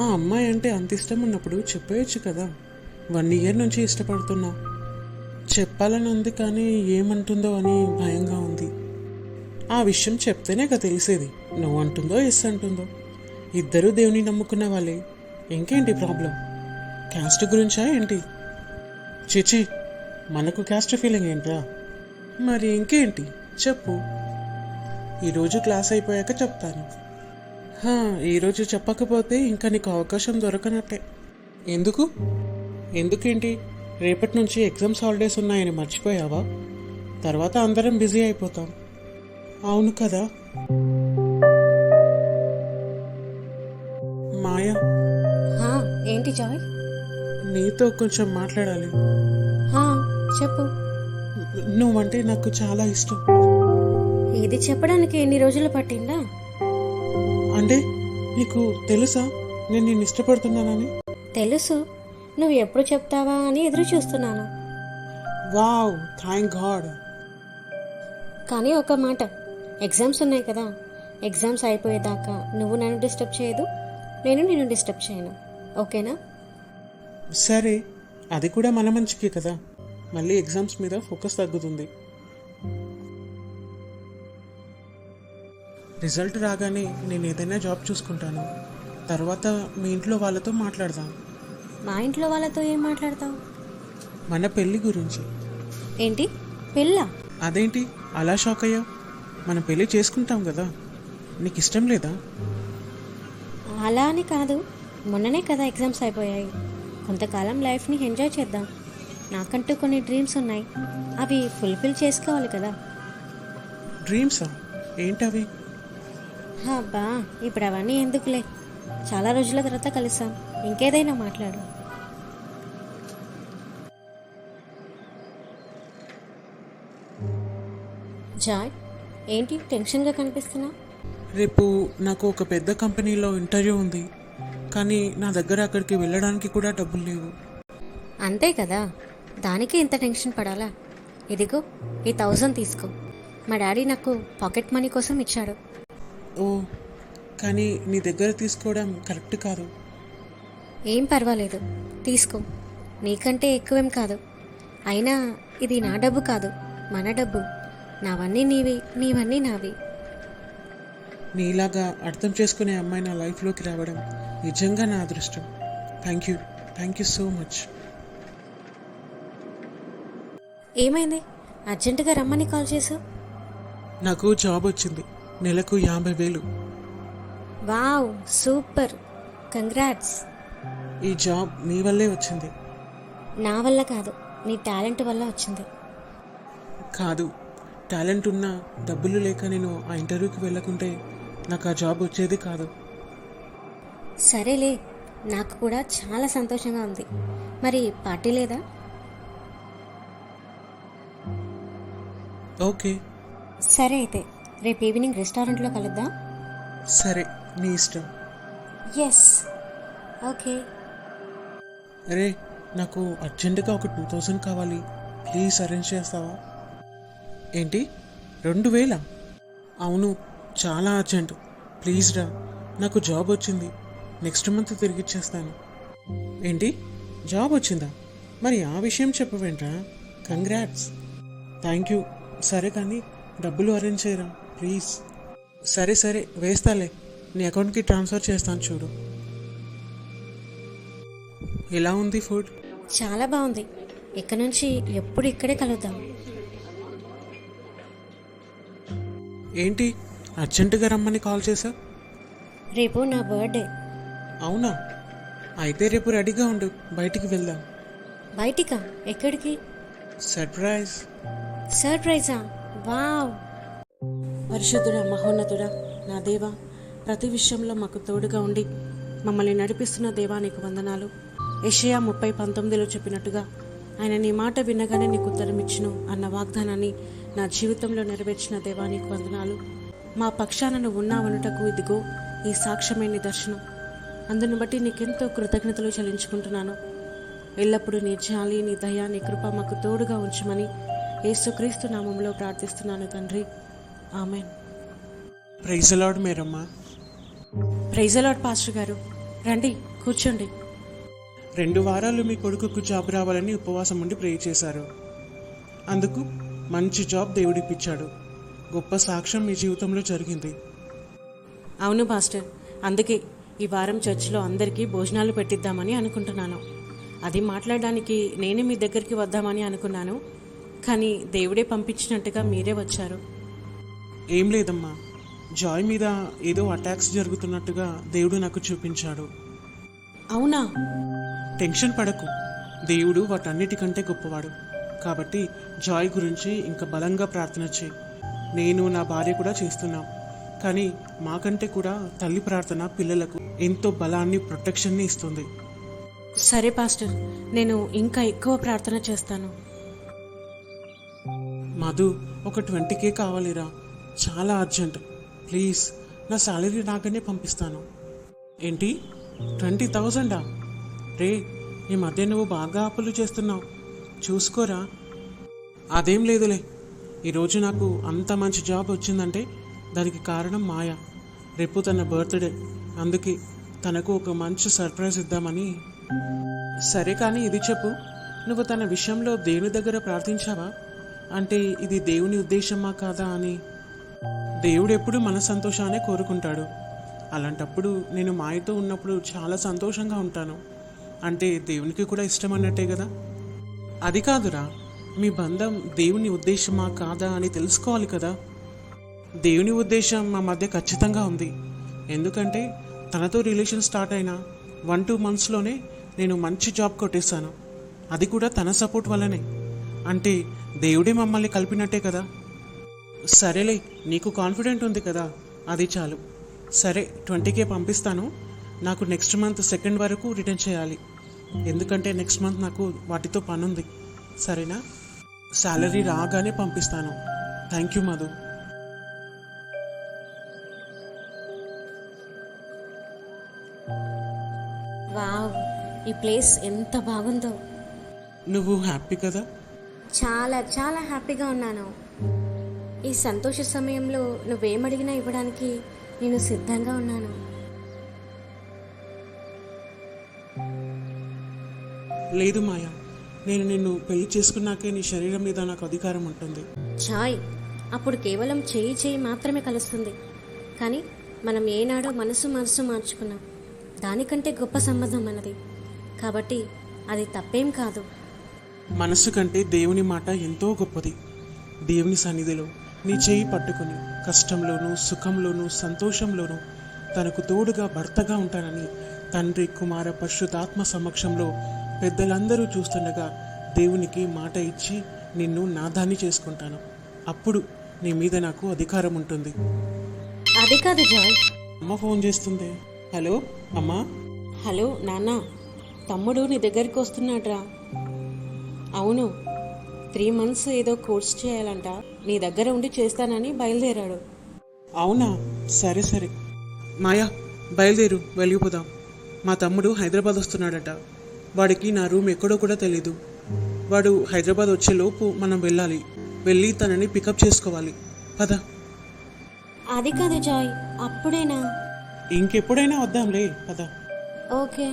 ఆ అమ్మాయి అంటే అంత ఇష్టం ఉన్నప్పుడు చెప్పేయచ్చు కదా. వన్ ఇయర్ నుంచి ఇష్టపడుతున్నా. చెప్పాలని ఉంది కానీ ఏమంటుందో అని భయంగా ఉంది. ఆ విషయం చెప్తేనే కదా తెలిసేది. నువ్వు అంటుందో ఎస్ అంటుందో. ఇద్దరూ దేవుని నమ్ముకున్న వాళ్ళే. ఇంకేంటి ప్రాబ్లం? క్యాస్ట్ గురించా ఏంటి? చిచి మనకు క్యాస్ట్ ఫీలింగ్ ఏంట్రా? మరి ఇంకేంటి? చెప్పు. ఈరోజు క్లాస్ అయిపోయాక చెప్తాను. ఈరోజు చెప్పకపోతే ఇంకా నీకు అవకాశం దొరకనట్టే. ఎందుకు? ఎందుకేంటి? రేపటి నుంచి ఎగ్జామ్స్ హాలిడేస్ ఉన్నాయని మర్చిపోయావా? తర్వాత అందరం బిజీ అయిపోతాం. అవును కదా? మాయా. హా, ఏంటి జాయ్? నీతో కొంచెం మాట్లాడాలి. హా, చెప్పు. నువ్వంటే నాకు చాలా ఇష్టం. ఇది చెప్పడానికి ఎన్ని రోజులు పట్టిందా? అంటే నీకు తెలుసా నేను నిన్ను ఇష్టపడుతున్నానని? తెలుసు. నువ్వు ఎప్పుడు చెప్తావా అని ఎదురు చూస్తున్నాను. Wow thank God. కానీ ఒక మాట ఎగ్జామ్స్ ఉన్నాయి కదా. ఎగ్జామ్స్ అయిపోయేదాకా నువ్వు నన్ను డిస్టర్బ్ చేయదు నేను నిన్ను డిస్టర్బ్ చేయను. ఓకేనా? సరే అది కూడా మన మంచికే కదా. మళ్ళీ ఎగ్జామ్స్ మీద ఫోకస్ తగ్గుతుంది. రిజల్ట్ రాగానే నేను ఏదైనా జాబ్ చూసుకుంటాను. తర్వాత మీ ఇంట్లో వాళ్ళతో మాట్లాడదాం. మా ఇంట్లో వాళ్ళతో ఏం మాట్లాడతావు? మన పెళ్ళి గురించి. ఏంటి? పిల్ల అదేంటి? అలా షాక్ అయ్యావు? మన పెళ్ళి చేసుకుంటాం కదా. నీకు ఇష్టం లేదా? అలా అని కాదు. మొన్ననే కదా ఎగ్జామ్స్ అయిపోయాయి. కొంతకాలం లైఫ్ని ఎంజాయ్ చేద్దాం. నాకంటూ కొన్ని డ్రీమ్స్ ఉన్నాయి. అవి ఫుల్ఫిల్ చేసుకోవాలి కదా. డ్రీమ్సా? ఏంటవి? అబ్బా ఇప్పుడు అవన్నీ ఎందుకులే? చాలా రోజుల తర్వాత కలిసాం. ఇంకేదైనా మాట్లాడు. జాయ్ ఏంటి టెన్షన్గా కనిపిస్తున్నా? రేపు నాకు ఒక పెద్ద కంపెనీలో ఇంటర్వ్యూ ఉంది. కానీ నా దగ్గర అక్కడికి వెళ్ళడానికి కూడా డబ్బులు లేవు. అంతే కదా? దానికి ఇంత టెన్షన్ పడాలా? ఇదిగో ఈ థౌజండ్ తీసుకో. మా డాడీ నాకు పాకెట్ మనీ కోసం ఇచ్చాడు. ఓ కానీ నీ దగ్గర తీసుకోవడం కరెక్ట్ కాదు. ఏం పర్వాలేదు. తీసుకో. నీకంటే ఎక్కువేం కాదు. అయినా ఇది నా డబ్బు కాదు. మన డబ్బు. నావన్నీ నీవి నీవన్నీ నావి. నీలాగా అర్థం చేసుకునే అమ్మాయి నా లైఫ్లోకి రావడం నిజంగా నా అదృష్టం. Thank you. Thank you so much. ఏమైంది? అర్జెంటుగా రమ్మని కాల్ చేసావు? నాకు జాబ్ వచ్చింది. నెలకు యాభై వేలు. Wow super. కంగ్రాట్స్. ఈ జాబ్ మీ వల్లే వచ్చింది. నా వల్ల కాదు నీ టాలెంట్ వల్ల వచ్చింది. కాదు టాలెంట్ ఉన్నా డబ్బులు లేక నేను ఆ ఇంటర్వ్యూకి వెళ్ళకుంటే నాకు ఆ జాబ్ వచ్చేది కాదు. సరేలే నాకు కూడా చాలా సంతోషంగా ఉంది. మరి పార్టీ లేదా? ఓకే. సరే అయితే. రేపు ఈవినింగ్ రెస్టారెంట్లో కలుద్దాం? సరే నీ ఇష్టం. ఎస్ ఓకే అరే నాకు అర్జెంటుగా ఒక టూ థౌజండ్ కావాలి. ప్లీజ్ అరేంజ్ చేస్తావా? ఏంటి? రెండు వేల? అవును చాలా అర్జెంట్ ప్లీజ్ రా నాకు జాబ్ వచ్చింది. నెక్స్ట్ మంత్ తిరిగి ఇచ్చేస్తాను. ఏంటి? జాబ్ వచ్చిందా? మరి ఆ విషయం చెప్పవేంట్రా? కంగ్రాట్స్ థ్యాంక్ యూ సరే కానీ డబ్బులు అరేంజ్ చేయరా? ప్లీజ్. సరే సరే వేస్తాలే. నీ అకౌంట్కి ట్రాన్స్ఫర్ చేస్తాను చూడు. ఎలా ఉంది ఫుడ్? చాలా బాగుంది. ఇక నుంచి ఎప్పుడు ఇక్కడే కలుద్దాం. ఏంటి? అర్జెంటుగా రమ్మని కాల్ చేసా రేపు నా బర్త్డే. అవునా? అయితే రేపు రెడీగా ఉండు. బయటికి వెళ్దాం. బయటికా? ఎక్కడికి? సర్ప్రైజ్. సర్ప్రైజా? వావ్! పరిశుద్ధుడ మహోన్నతుడా నా దేవ ప్రతి విషయంలో మాకు తోడుగా ఉండి మమ్మల్ని నడిపిస్తున్న దేవా నీకు వందనాలు. యెషయా ముప్పై పంతొమ్మిదిలో చెప్పినట్టుగా ఆయన నీ మాట వినగానే నీకు ఉత్తరమిచ్చును అన్న వాగ్దానాన్ని నా జీవితంలో నెరవేర్చిన దేవా నీకు వందనాలు. మా పక్షాన నువ్వు ఉన్నావనుటకు ఇదిగో ఈ సాక్ష్యమే నిదర్శనం అందును బట్టి నీకెంతో కృతజ్ఞతలు చెల్లించుకుంటున్నాను. ఎల్లప్పుడూ నీ జాలి నీ దయ నీ కృప మాకు తోడుగా ఉంచమని యేసుక్రీస్తు నామంలో ప్రార్థిస్తున్నాను తండ్రి. ఆమెన్. ప్రైజ్ అలాడ్ మేరమ్మా. ప్రైజ్ అలాడ్ పాస్టర్ గారు. రండి కూర్చోండి. రెండు వారాలు మీ కొడుకుకు జాబ్ రావాలని ఉపవాసం ఉండి ప్రే చేశారు. అందుకు మంచి జాబ్ దేవుడిప్పించాడు గొప్ప సాక్ష్యం మీ జీవితంలో జరిగింది. అవును పాస్టర్ అందుకే ఈ వారం చర్చిలో అందరికీ భోజనాలు పెట్టిద్దామని అనుకుంటున్నాను. అది మాట్లాడడానికి నేనే మీ దగ్గరికి వద్దామని అనుకున్నాను. కానీ దేవుడే పంపించినట్టుగా మీరే వచ్చారు. ఏం లేదమ్మా. జాయ్ మీద ఏదో అటాక్స్ జరుగుతున్నట్టుగా దేవుడు నాకు చూపించాడు. అవునా? టెన్షన్ పడకు. దేవుడు వాటన్నిటికంటే గొప్పవాడు. కాబట్టి జాయ్ గురించి ఇంకా బలంగా ప్రార్థన చేయి. నేను నా భార్య కూడా చేస్తున్నాం. కానీ మాకంటే కూడా తల్లి ప్రార్థన పిల్లలకు ఎంతో బలాన్ని ప్రొటెక్షన్ని ఇస్తుంది. సరే పాస్టర్. నేను ఇంకా ఎక్కువ ప్రార్థన చేస్తాను. మధు ఒక ట్వంటీ కే కావాలిరా. చాలా అర్జెంట్ ప్లీజ్ నా సాలరీ రాగానే పంపిస్తాను. ఏంటి? ట్వంటీ థౌజండా? రే ఈ మధ్య నువ్వు బాగా అప్పులు చేస్తున్నావు. చూసుకోరా. అదేం లేదులే. ఈరోజు నాకు అంత మంచి జాబ్ వచ్చిందంటే దానికి కారణం మాయ. రేపు తన బర్త్డే. అందుకే తనకు ఒక మంచి సర్ప్రైజ్ ఇద్దామని. సరే కానీ ఇది చెప్పు. నువ్వు తన విషయంలో దేవుని దగ్గర ప్రార్థించావా? అంటే ఇది దేవుని ఉద్దేశమా కాదా అని. దేవుడు ఎప్పుడు మన సంతోషాన్ని కోరుకుంటాడు. అలాంటప్పుడు నేను మాయతో ఉన్నప్పుడు చాలా సంతోషంగా ఉంటాను. అంటే దేవునికి కూడా ఇష్టం అన్నట్టే కదా? అది కాదురా. మీ బంధం దేవుని ఉద్దేశమా కాదా అని తెలుసుకోవాలి కదా? దేవుని ఉద్దేశం మా మధ్య ఖచ్చితంగా ఉంది. ఎందుకంటే తనతో రిలేషన్ స్టార్ట్ అయిన వన్ టూ మంత్స్లోనే నేను మంచి జాబ్ కొట్టేశాను. అది కూడా తన సపోర్ట్ వల్లనే. అంటే దేవుడే మమ్మల్ని కలిపినట్టే కదా? సరేలే నీకు కాన్ఫిడెంట్ ఉంది కదా. అది చాలు. సరే ట్వంటీకే పంపిస్తాను. నాకు నెక్స్ట్ మంత్ సెకండ్ వరకు రిటర్న్ చేయాలి. ఎందుకంటే నెక్స్ట్ మంత్ నాకు వాటితో పని ఉంది సరేనా? శాలరీ రాగానే పంపిస్తాను. Thank you Madhu. వావ్ ఈ ప్లేస్ ఎంత బాగుందో. నువ్వు హ్యాపీ కదా? చాలా చాలా హ్యాపీగా ఉన్నాను. ఈ సంతోష సమయంలో నువ్వేమడిగినా ఇవ్వడానికి నేను సిద్ధంగా ఉన్నాను. లేదు మాయా నేను నిన్ను పెళ్ళి చేసుకున్నాకే నీ శరీరం మీద నాకు అధికారం ఉంటుంది. చాయ్ అప్పుడు కేవలం చేయి చేయి మాత్రమే కలుస్తుంది. కానీ మనం ఏనాడో మనసు మనసు మార్చుకున్నాం. దానికంటే గొప్ప సంబంధం మనది. కాబట్టి అది తప్పేం కాదు. మనస్సు కంటే దేవుని మాట ఎంతో గొప్పది. దేవుని సన్నిధిలో నీ చేయి పట్టుకుని కష్టంలోనూ సుఖంలోనూ సంతోషంలోనూ తనకు తోడుగా భర్తగా ఉంటానని తండ్రి కుమార పరిశుద్ధాత్మ సమక్షంలో పెద్దలందరూ చూస్తుండగా దేవునికి మాట ఇచ్చి నిన్ను నాదాన్ని చేసుకుంటాను. అప్పుడు నీ మీద నాకు అధికారం ఉంటుంది. అది కాదు జాయ్. అమ్మ ఫోన్ చేస్తుంది. హలో అమ్మా. హలో నాన్న. తమ్ముడు నీ దగ్గరికి వస్తున్నాడ్రా. అవును త్రీ మంత్స్ ఏదో కోర్స్ చేయాలంట. నీ దగ్గర ఉండి చేస్తానని బయలుదేరాడు. అవునా? సరే సరే. మాయా బయలుదేరు. వెళ్ళిపోదాం మా తమ్ముడు హైదరాబాద్ వస్తున్నాడట. వాడికి నా రూమ్ ఎక్కడో కూడా తెలీదు. వాడు హైదరాబాద్ వచ్చేలోపు మనం వెళ్ళాలి. వెళ్ళి తనని పికప్ చేసుకోవాలి. పద. అది కాదు జాయ్ అప్పుడేనా? ఇంకెప్పుడైనా వద్దాంలే. పద. ఓకే.